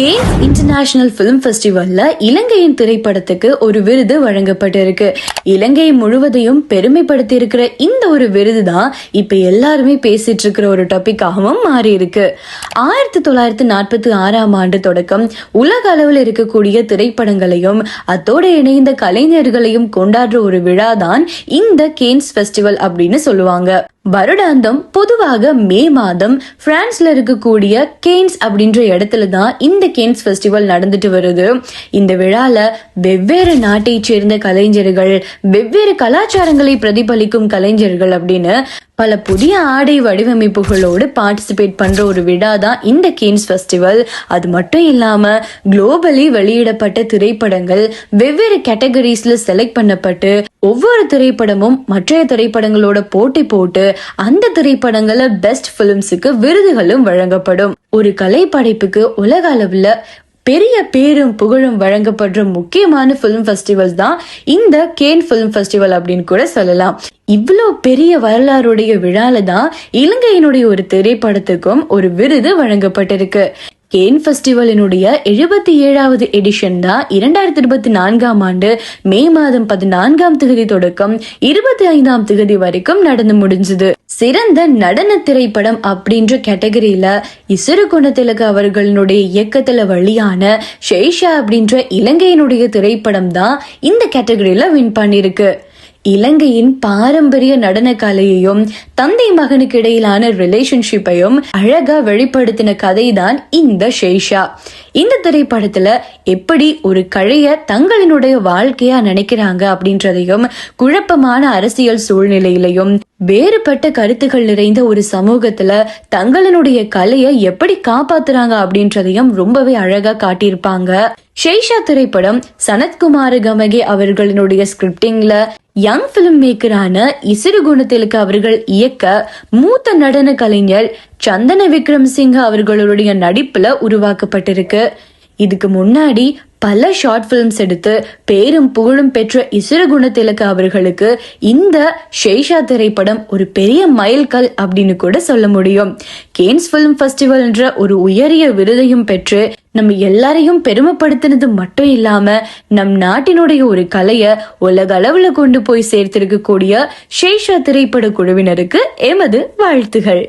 Cannes international film ஃபெஸ்டிவல்ல இலங்கையின் திரைப்படத்துக்கு ஒரு விருது வழங்கப்பட்டிருக்கு. இலங்கை முழுவதையும் பெருமைப்படுத்தி இருக்கிற இந்த ஒரு விருது தான் இப்ப எல்லாருமே பேசிட்டு இருக்கிற ஒரு டாபிக்காகவும் மாறி இருக்கு ஆயிரத்தி தொள்ளாயிரத்தி நாற்பத்தி ஆறாம் ஆண்டு தொடக்கம் உலக அளவில் இருக்கக்கூடிய திரைப்படங்களையும் அத்தோடு இணைந்த கலைஞர்களையும் கொண்டாடுற ஒரு விழா தான் இந்த கேன்ஸ் ஃபெஸ்டிவல் அப்படின்னு சொல்லுவாங்க. வருடாந்தம் பொதுவாக மே மாதம் பிரான்ஸ்ல இருக்கக்கூடிய கேன்ஸ் அப்படின்ற இடத்துல தான் இந்த கேன்ஸ் ஃபெஸ்டிவல் நடந்துட்டு வருது. இந்த விழால வெவ்வேறு நாட்டை சேர்ந்த கலைஞர்கள் வெவ்வேறு கலாச்சாரங்களை பிரதிபலிக்கும் கலைஞர்கள் அப்படின்னு பல புதிய ஆடை வடிவமைப்புகளோடு பார்ட்டிசிபேட் பண்ற ஒரு விழா தான் இந்த கேன்ஸ் ஃபெஸ்டிவல் அது மட்டும் இல்லாம குளோபலி வெளியிடப்பட்ட திரைப்படங்கள் வெவ்வேறு கேட்டகரிஸ்ல செலக்ட் பண்ணப்பட்டு ஒவ்வொரு திரைப்படமும் மற்றைய திரைப்படங்களோட போட்டி போட்டு அந்த திரைப்படங்களை பெஸ்ட் பிலிம்ஸுக்கு விருதுகளும் வழங்கப்படும். ஒரு கலை படைப்புக்கு உலக அளவுல பெரிய பேரும் புகழும் வழங்கப்படுற முக்கியமான ஃபிலிம் ஃபெஸ்டிவல்ஸ் தான் இந்த கேன் ஃபிலிம் ஃபெஸ்டிவல் அப்படின்னு கூட சொல்லலாம். இவ்வளோ பெரிய வரலாறுடைய விழால தான் இலங்கையினுடைய ஒரு திரைப்படத்துக்கும் ஒரு விருது வழங்கப்பட்டிருக்கு. கேன் ஃபெஸ்டிவலினுடைய எழுபத்தி ஏழாவது எடிஷன் தான் இரண்டாயிரத்தி இருபத்தி நான்காம் ஆண்டு மே மாதம் பதினான்காம் தேதி தொடக்கம் இருபத்தி ஐந்தாம் தேதி வரைக்கும் நடந்து முடிஞ்சது. சிறந்த நடன திரைப்படம் அப்படின்ற கேட்டகரியில இசுரு குணத்திலக அவர்களுடைய இயக்கத்துல வழியான ஷெய்ஷா அப்படின்ற இலங்கையினுடைய திரைப்படம் தான் இந்த கேட்டகரியில வின் பண்ணிருக்கு இலங்கையின் பாரம்பரிய நடன கலையையும் தந்தை மகனுக்கு இடையிலான ரிலேஷன்ஷிப்பையும் அழகா வெளிப்படுத்தின கதை தான் இந்த ஷேஷா. இந்த திரைப்படத்துல எப்படி ஒரு கழைய தங்களினுடைய வாழ்க்கையா நினைக்கிறாங்க அப்படின்றதையும் குழப்பமான அரசியல் சூழ்நிலையிலையும் வேறுபட்ட கருத்துக்கள் நிறைந்த ஒரு சமூகத்துல தங்களினுடைய கலையை எப்படி காப்பாத்துறாங்க அப்படின்றதையும் ரொம்பவே அழகா காட்டியிருப்பாங்க. ஷேஷா திரைப்படம் சனத்குமார கமகே அவர்களினுடைய ஸ்கிரிப்டிங்ல யங் பிலிம் மேக்கரான இசிறு குணத்திலுக்கு அவர்கள் இயக்க மூத்த நடன கலைஞர் சந்தன விக்ரம் சிங் அவர்களுடைய நடிப்புல உருவாக்கப்பட்டிருக்கு. இதுக்கு முன்னாடி பல ஷார்ட் பிலிம்ஸ் எடுத்து பேரும் புகழும் பெற்ற இசுர குணத்திலக்கு அவர்களுக்கு இந்த ஷேஷா திரைப்படம் ஒரு பெரிய மைல்கல் அப்படின்னு கூட சொல்ல முடியும். கேன்ஸ் பிலிம் ஃபெஸ்டிவல் என்ற ஒரு உயரிய விருதையும் பெற்று நம்ம எல்லாரையும் பெருமைப்படுத்தினது மட்டும் இல்லாம நம் நாட்டினுடைய ஒரு கலைய உலக அளவுல கொண்டு போய் சேர்த்திருக்கக்கூடிய ஷேஷா திரைப்பட குழுவினருக்கு எமது வாழ்த்துகள்.